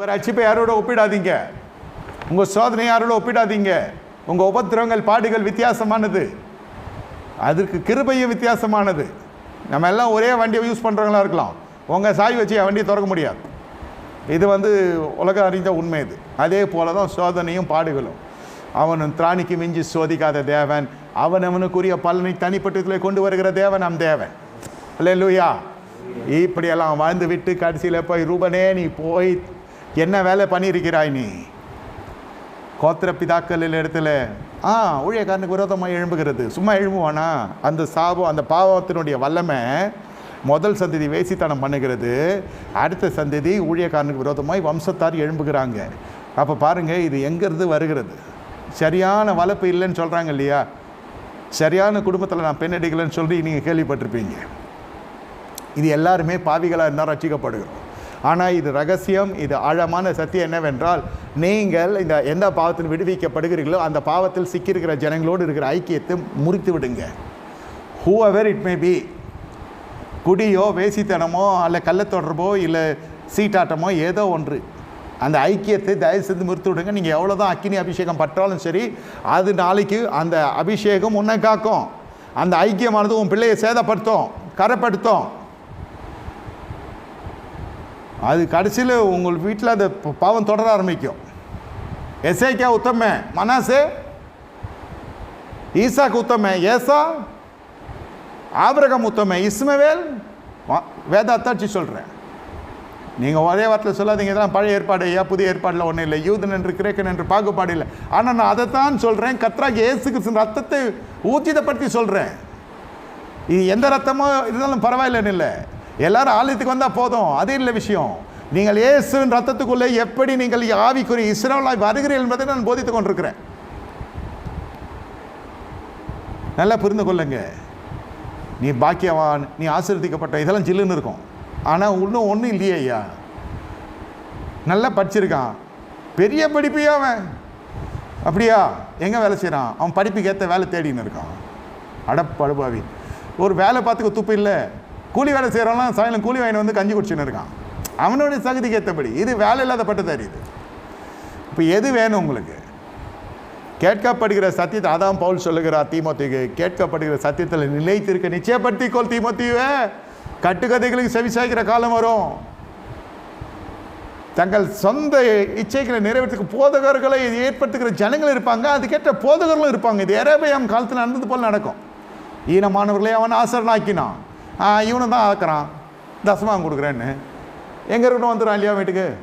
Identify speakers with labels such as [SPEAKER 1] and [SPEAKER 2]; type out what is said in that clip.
[SPEAKER 1] உங்கள் ரட்சிப்பை யாரோட ஒப்பிடாதீங்க? உங்கள் சோதனை யாரோட ஒப்பிடாதீங்க? உங்கள் உபத்திரவங்கள் பாடுகள் வித்தியாசமானது. அதற்கு கிருபையும் வித்தியாசமானது. நம்ம எல்லாம் ஒரே வண்டியை யூஸ் பண்ணுறவங்களா இருக்கலாம். உங்கள் சாய் வச்சு என் வண்டியை திறக்க முடியாது. இது வந்து உலக அறிஞ்ச உண்மை இது. அதே போல தான் சோதனையும் பாடுகளும். அவனும் திராணிக்கு மிஞ்சி சோதிக்காத தேவன். அவன் அவனுக்குரிய பலனை தனிப்பட்டத்தில் கொண்டு வருகிற தேவன் நம் தேவன். இல்லை லூயா இப்படியெல்லாம் வாழ்ந்து விட்டு கடைசியில் போய் ரூபனே நீ போய் என்ன வேலை பண்ணியிருக்கிறாய் நீ? கோத்திர பிதாக்கள் இடத்துல ஆ ஊழியக்காரனுக்கு விரோதமாக எழும்புகிறது. சும்மா எழும்புவானா? அந்த சாபம் அந்த பாவத்தினுடைய வல்லமை முதல் சந்ததி வேசித்தனம் பண்ணுகிறது. அடுத்த சந்ததி ஊழியக்காரனுக்கு விரோதமாய் வம்சத்தார் எழும்புகிறாங்க. அப்போ பாருங்கள் இது எங்கேருந்து வருகிறது? சரியான வளர்ப்பு இல்லைன்னு சொல்கிறாங்க இல்லையா? சரியான குடும்பத்தில் நான் பெண் அடிக்கலைன்னு சொல்லி நீங்கள் கேள்விப்பட்டிருப்பீங்க. இது எல்லாருமே பாவிகளாக இருந்தால் ரசிக்கப்படுகிறோம் ஆனால் இது ரகசியம் இது ஆழமான சத்தியம் என்னவென்றால் நீங்கள் இந்த எந்த பாவத்தில் விடுவிக்கப்படுகிறீர்களோ அந்த பாவத்தில் சிக்கியிருக்கிற ஜனங்களோடு இருக்கிற ஐக்கியத்தை முறித்து விடுங்க. Whoever it may be குடியோ வேசித்தனமோ அல்ல கள்ளத்தொடர்போ இல்லை சீட்டாட்டமோ ஏதோ ஒன்று அந்த ஐக்கியத்தை தயவு செய்து முறித்து விடுங்க. நீங்கள் எவ்வளோ தான் அக்கினி அபிஷேகம் பற்றாலும் சரி அது நாளைக்கு அந்த அபிஷேகம் உன்னை காக்கும். அந்த ஐக்கியமானது உன் பிள்ளையை சேதப்படுத்தும் கரைப்படுத்தும். அது கடைசியில் உங்கள் வீட்டில் அந்த பாவம் தொடர ஆரம்பிக்கும். எஸ்ஐக்கா உத்தம மனாசே ஈசாக்கு உத்தம ஏசா ஆபிரகம் உத்தம இஸ்மவேல் வா- சொல்கிறேன் நீங்கள் ஒரே வார்த்தையில் சொல்லாதீங்க இதெல்லாம் பழைய ஏற்பாடு ஐயா புதிய ஏற்பாடில் ஒன்றும் இல்லை. யூதன் என்று கிரேக்கன் என்று பாகுபாடு இல்லை. ஆனால் நான் அதைத்தான் சொல்கிறேன் கத்ராக இயேசு கிருஷ்ணன் ரத்தத்தை ஊர்ஜிதப்படுத்தி சொல்கிறேன் இது எந்த ரத்தமோ இருந்தாலும் பரவாயில்லைன்னு இல்லை. எல்லாரும் ஆலயத்துக்கு வந்தால் போதும். அது இல்லை விஷயம்? நீங்கள் இயேசுவின் ரத்தத்துக்குள்ளே எப்படி நீங்கள் ஆவிக்குரிய இஸ்ரேலாய் வருகிறீர்கள் என்பதை நான் போதித்துக் கொண்டிருக்கிறேன். நல்லா புரிந்து கொள்ளுங்க. நீ பாக்கியவான் நீ ஆசீர்வதிக்கப்பட்ட இதெல்லாம் ஜில்லுன்னு இருக்கும். ஆனால் இன்னும் ஒன்றும் இல்லையே ஐயா. நல்லா படிச்சிருக்கான். பெரிய படிப்பையா அவன். அப்படியா? எங்கே வேலை செய்கிறான் அவன் படிப்புக்கு ஏற்ற வேலை தேடின்னு இருக்கான். அடப்படுபாவி ஒரு வேலை பார்த்துக்க துப்பு இல்லை. கூலி வேலை செய்கிறவங்களாம் சாயங்காலம் கூலி வாங்கி வந்து கஞ்சி குடிச்சுன்னு இருக்கான். அவனுடைய தகுதிக்கு ஏற்றபடி இது வேலை இல்லாத பட்டதாரி இது. இப்போ எது வேணும் உங்களுக்கு? கேட்கப்படுகிற சத்தியத்தை அதான் பவுல் சொல்லுகிறார் தீமோத்திக்கு கேட்கப்படுகிற சத்தியத்தில் நிலைத்திருக்க நிச்சயப்படுத்திக்கொள் தீமோத்தியுவே. கட்டுக்கதைகளுக்கு செவிசாய்க்கிற காலம் வரும். தங்கள் சொந்த இச்சைகளை நிறைவேற்றுக்கு போதகர்களை ஏற்படுத்துகிற ஜனங்கள் இருப்பாங்க அதுக்கேற்ற போதகர்களும் இருப்பாங்க. இது எரேபியாம் காலத்தில் நடந்தது போல் நடக்கும். ஈனமானவர்களை அவன் ஆசரனாக்கினான். இவனும் தான் ஆக்குறான். தசமாக கொடுக்குறேன்னு. எங்கே இருக்கணும் வந்துடும் இல்லையா வீட்டுக்கு?